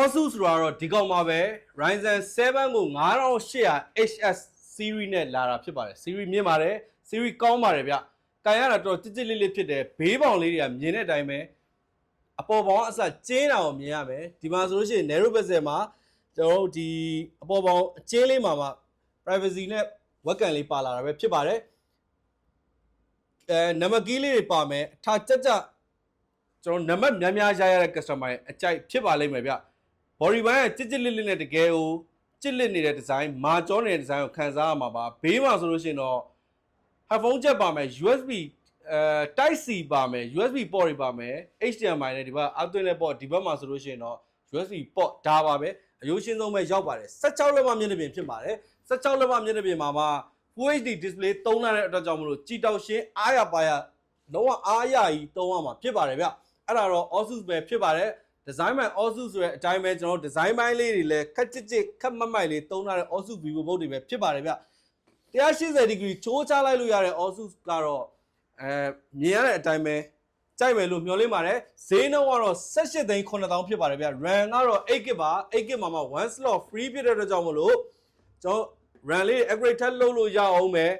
Asus ဆိုတာတော့ဒီကောင်မှာပဲ Ryzen 7ကို9800 HS series နဲ့လာတာဖြစ်ပါတယ် series မြင့်ပါတယ် series ကောင်းပါတယ်ဗျကန်ရတာတော့ကြစ်ကြစ်လေးလေးဖြစ်တယ်ဘေးပေါင်လေးတွေကမြင်တဲ့အတိုင်းပဲအပေါ်ပေါင်အစကျင်းတာကိုမြင်ရမယ်ဒီမှာဆိုလို့ရှိရင် narrow bezel မှာကျွန်တော်တို့ဒီအပေါ်ပေါင်အကျင်းလေးမှာမှ privacy နဲ့ဝက်ကန်လေးပါလာတာပဲဖြစ်ပါတယ်အဲနံပါတ်ကီးလေးတွေပါမယ်အထာကြက်ကြက်ကျွန်တော်နံပါတ်များများရရတဲ့ customer ရဲ့အကြိုက်ဖြစ်ပါလိမ့်မယ်ဗျ body band ရဲ့ကြစ်ကြစ်လစ်လစ်နဲ့တကယ်ကိုကြစ်လစ်နေတဲ့ design မာကျောနေတဲ့ design ကိုခံစားရမှာပါဘေးမှာဆိုလို့ရှိရင်တော့ headphone jack ပါမယ် USB အဲ type C ပါမယ် USB port တွေပါမယ် HDMI နဲ့ဒီဘက်အောက်သွင်းတဲ့ port ဒီဘက်မှာဆိုလို့ရှိရင်တော့ USB port ဒါပါပဲအရိုးရှင်းဆုံးပဲရောက်ပါတယ်16လက်မမျက်နှာပြင်ဖြစ်ပါတယ်16လက်မမျက်နှာပြင်မှာမှ Full HD display သုံးလာတဲ့အတွက်ကြောင့်မလို့ကြည်တောက်ရှင်းအားရပါရလုံးဝအားရကြီးသုံးရမှာဖြစ်ပါတယ်ဗျအဲ့ဒါတော့ Asus ပဲဖြစ်ပါတယ် design by Asus ဆိုတဲ့အတိုင်းပဲကျွန်တော်တို့ design ပိုင်းလေးတွေလည်းခက်ကြစ်ကြစ်ခက်မတ်မိုက်လေးသုံးထားတဲ့ Asus Vivo Book တွေပဲဖြစ်ပါတယ်ဗျ180 degree ချိုးချလိုက်လို့ရတဲ့ Asus ကတော့အဲမြင်ရတဲ့အတိုင်းပဲကြိုက်မယ်လို့မျှော်လင့်ပါတယ်ဈေးနှုန်းကတော့18သိန်း9000ဖြစ်ပါတယ်ဗျ RAM ကတော့ 8GB ပါ 8GB မှာမှ1 slot free ဖြစ်တဲ့အတွက်ကြောင့်မလို့ကျွန်တော် RAM လေး upgrade ထပ်လုပ်လို့ရအောင်မယ်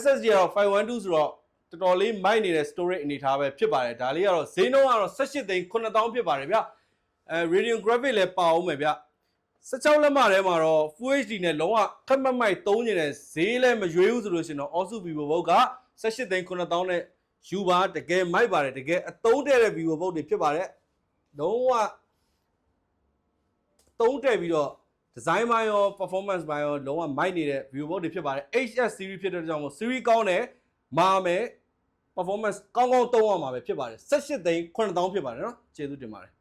SSD ကတော့512ဆိုတော့တော်တော်လေးမိုက်နေတဲ့ storage အနေထားပဲဖြစ်ပါတယ်ဒါလေးကတော့ဈေးနှုန်းကတော့18သိန်း9000ဖြစ်ပါတယ်ဗျ အဲ radiographic လည်းပါအောင်မယ်ဗျ16လက်မထဲမှာတော့ Full HD နဲ့လုံးဝခက်မမိုက်သုံးနေတဲ့ဈေးလည်းမရွေးဘူးဆိုလို့ရှင်တော့ Osu Vivo Book က18သိန်း9000နဲ့ယူပါတကယ်မိုက်ပါတယ်တကယ်အသုံးတဲ့တဲ့ Vivo Book တွေဖြစ်ပါတယ်လုံးဝသုံးတဲ့ပြီးတော့ design ပိုင်းရော performance ပိုင်းရောလုံးဝမိုက်နေတဲ့ Vivo Book တွေဖြစ်ပါတယ် HS series ဖြစ်တဲ့ကြောင့်မို့ series ကောင်းတယ်မာမယ် performance ကောင်းကောင်းသုံးရမှာပဲဖြစ်ပါတယ်18သိန်း9000ဖြစ်ပါတယ်နော်ကျေးဇူးတင်ပါတယ်